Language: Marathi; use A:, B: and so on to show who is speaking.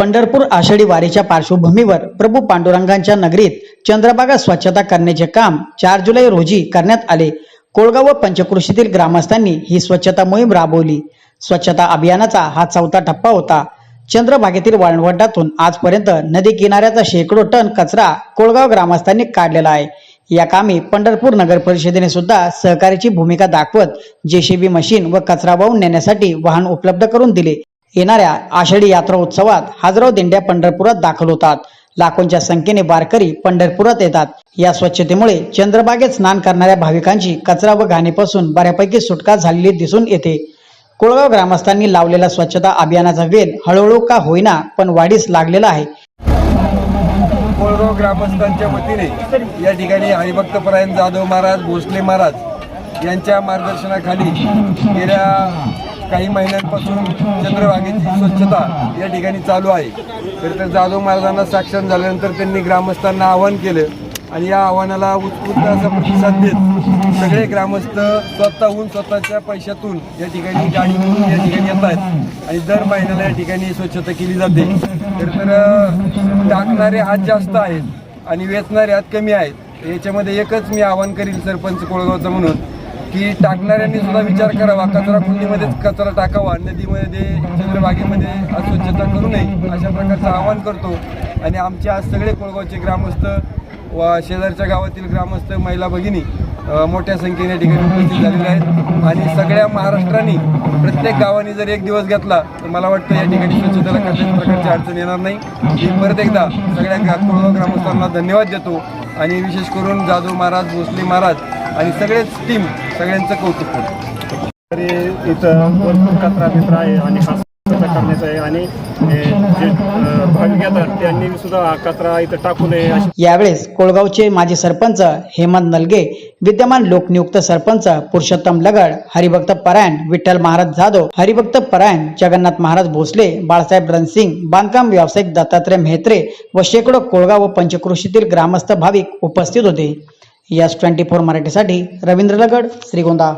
A: पंढरपूर आषाढी वारीच्या पार्श्वभूमीवर प्रभू पांडुरंगांच्या नगरीत चंद्रभागा स्वच्छता करण्याचे काम चार जुलै रोजी करण्यात आले. कोळगाव व पंचकृषीतील ग्रामस्थांनी ही स्वच्छता मोहीम राबवली. स्वच्छता अभियानाचा हा चौथा टप्पा होता. चंद्रभागेतील वळणवटातून आजपर्यंत नदी किनाऱ्याचा शेकडो टन कचरा कोळगाव ग्रामस्थांनी काढलेला आहे. या कामी पंढरपूर नगर परिषदेने सुद्धा सहकार्याची भूमिका दाखवत जेसीबी मशीन व कचरा वाहून नेण्यासाठी वाहन उपलब्ध करून दिले. येणाऱ्या आषाढी यात्रा उत्सवात हजारो दिंड्या पंढरपुरात दाखल होतात. लाखोंच्या संख्येने वारकरी पंढरपुरात येतात. या स्वच्छतेमुळे चंद्रबागेत स्नान करणाऱ्या भाविकांची कचरा व घाणीपासून बऱ्यापैकी सुटका झालेली दिसून येते. कोळगाव ग्रामस्थांनी लावलेला स्वच्छता अभियानाचा वेग हळूहळू का होईना पण वाढीस लागलेला आहे.
B: कोळगाव ग्रामस्थांच्या वतीने या ठिकाणी हरिभक्त परायण जाधव महाराज भोसले महाराज यांच्या मार्गदर्शनाखाली गेल्या काही महिन्यांपासून चंद्रभागेची स्वच्छता या ठिकाणी चालू आहे. तर तर जाधव महाराजांना साक्षर झाल्यानंतर त्यांनी ग्रामस्थांना आवाहन केलं आणि या आव्हानाला उत्स्फूर्त असा प्रतिसाद देत सगळे ग्रामस्थ स्वतःहून स्वतःच्या पैशातून या ठिकाणी गाडी घेऊन या ठिकाणी येत आहेत आणि दर महिन्याला या ठिकाणी स्वच्छता केली जाते. तर तर टाकणारे हात जास्त आहेत आणि वेचणारे हात कमी आहेत. याच्यामध्ये एकच मी आवाहन करील सरपंच कोळगावचं म्हणून. की टाकणाऱ्यांनी सुद्धा विचार करावा. कचरा कुंडीमध्येच कचरा टाकावा. नदीमध्ये चंद्रबागेमध्ये अस्वच्छता करू नये अशा प्रकारचं आवाहन करतो. आणि आमचे आज सगळे कोळगावचे ग्रामस्थ व शेजारच्या गावातील ग्रामस्थ महिला भगिनी मोठ्या संख्येने ठिकाणी उपस्थित झालेले आहेत. आणि सगळ्या महाराष्ट्राने प्रत्येक गावाने जर एक दिवस घेतला तर मला वाटतं या ठिकाणी स्वच्छतेला कसल्याच प्रकारची अडचण येणार नाही. मी परत एकदा सगळ्या गा- कोळगाव ग्रामस्थांना धन्यवाद देतो. आणि विशेष करून जाधव महाराज भोसले महाराज आणि सगळेच टीम सगळ्यांचं कौतुक करतो
C: तरी इथं भरपूर कचरा बिचरा आहे आणि हा स्वच्छता करण्याचा आहे आणि जे अ, भाविक येतात त्यांनी सुद्धा कचरा इथं टाकू नये अशी
A: यावेळेस कोळगावचे माजी सरपंच हेमंत नलगे विद्यमान लोकनियुक्त सरपंच पुरुषोत्तम लगड हरिभक्त परायण विठ्ठल महाराज जाधव हरिभक्त परायण जगन्नाथ महाराज भोसले बाळासाहेब रणसिंग बांधकाम व्यावसायिक दत्तात्रय म्हेत्रे व शेकडो कोळगाव व पंचकृषीतील ग्रामस्थ भाविक उपस्थित होते. यस ट्वेंटी फोर मराठीसाठी रवींद्र लगड श्रीगोंदा.